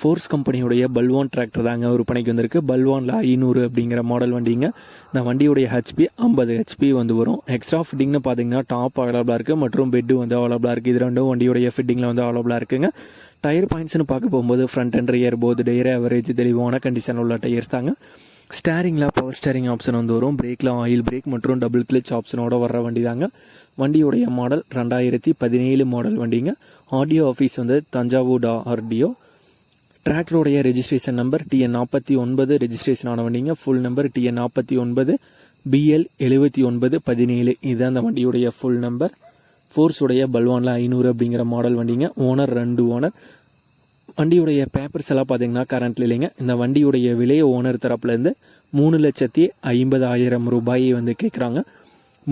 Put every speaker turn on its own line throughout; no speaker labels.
Force கம்பெனியுடைய Balwan tractor தாங்க விற்பனைக்கு வந்திருக்கு. பல்வானில் ஐநூறு அப்படிங்கிற மாடல் வண்டிங்க. இந்த வண்டியுடைய ஹெச்பி ஐம்பது ஹெச்பி வந்து வரும். எக்ஸ்ட்ரா ஃபிட்டிங்னு பார்த்தீங்கன்னா டாப் அவைலபிளாக இருக்குது மற்றும் பெட்டு வந்து அவைலபிளாக இருக்குது இது ரெண்டும் வண்டியுடைய ஃபிட்டிங்கில் வந்து அவைலபிளாக இருக்குங்க. டயர் பாயிண்ட்ஸ்னு பார்க்க போகும்போது ஃப்ரண்ட் அண்ட் ரியர் போது டயர் அவரேஜ் தெளிவான கண்டிஷன் உள்ள டயர்ஸ் தாங்க. ஸ்டேரிங்கில் பவர் ஸ்டேரிங் ஆப்ஷன் வந்து வரும். பிரேக்கில் ஆயில் பிரேக் மற்றும் டபுள் கிளிச் ஆப்ஷனோட வர்ற வண்டி தாங்க. வண்டியுடைய மாடல் ரெண்டாயிரத்தி பதினேழு மாடல் வண்டிங்க. ஆடியோ ஆஃபீஸ் வந்து தஞ்சாவூர் ஆர்டிஓ டிராக்டருடைய ரெஜிஸ்ட்ரேஷன் நம்பர் டிஎன் நாற்பத்தி ஒன்பது ரெஜிஸ்ட்ரேஷன் ஆன வண்டிங்க. ஃபுல் நம்பர் டிஎன் நாற்பத்தி ஒன்பது பிஎல் எழுபத்தி ஒன்பது பதினேழு. இதுதான் அந்த வண்டியுடைய ஃபுல் நம்பர் ஃபோர்ஸுடைய பல்வானில் ஐநூறு அப்படிங்கிற மாடல் வண்டிங்க. ஓனர் ரெண்டு ஓனர் வண்டியுடைய பேப்பர்ஸ் எல்லாம் பார்த்தீங்கன்னா கரண்ட்ல இல்லைங்க. இந்த வண்டியுடைய விலை ஓனர் தரப்புலேருந்து மூணு லட்சத்தி ஐம்பதாயிரம் ரூபாயை வந்து கேட்குறாங்க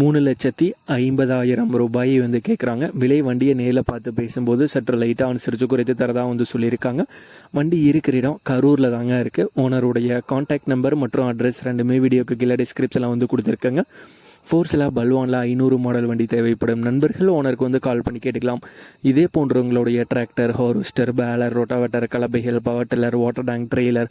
மூணு லட்சத்தி ஐம்பதாயிரம் ரூபாயை வந்து கேட்குறாங்க விலை வண்டியை நேரில் பார்த்து பேசும்போது சற்று லைட்டாக அனுசரித்து குறைத்து தரதாக வந்து சொல்லியிருக்காங்க. வண்டி இருக்கிற இடம் கரூரில் தாங்க இருக்குது ஓனருடைய காண்டாக்ட் நம்பர் மற்றும் அட்ரஸ் ரெண்டுமே வீடியோக்கு கீழே டிஸ்கிரிப்ஷனில் வந்து கொடுத்துருக்கேங்க. ஃபோர்ஸில் பல்வானில் ஐநூறு மாடல் வண்டி தேவைப்படும். நண்பர்கள் ஓனருக்கு வந்து கால் பண்ணி கேட்டுக்கலாம். இதே போன்றவங்களுடைய tractor harvester baler rotavator கலப்பைகள் power tiller water tank trailer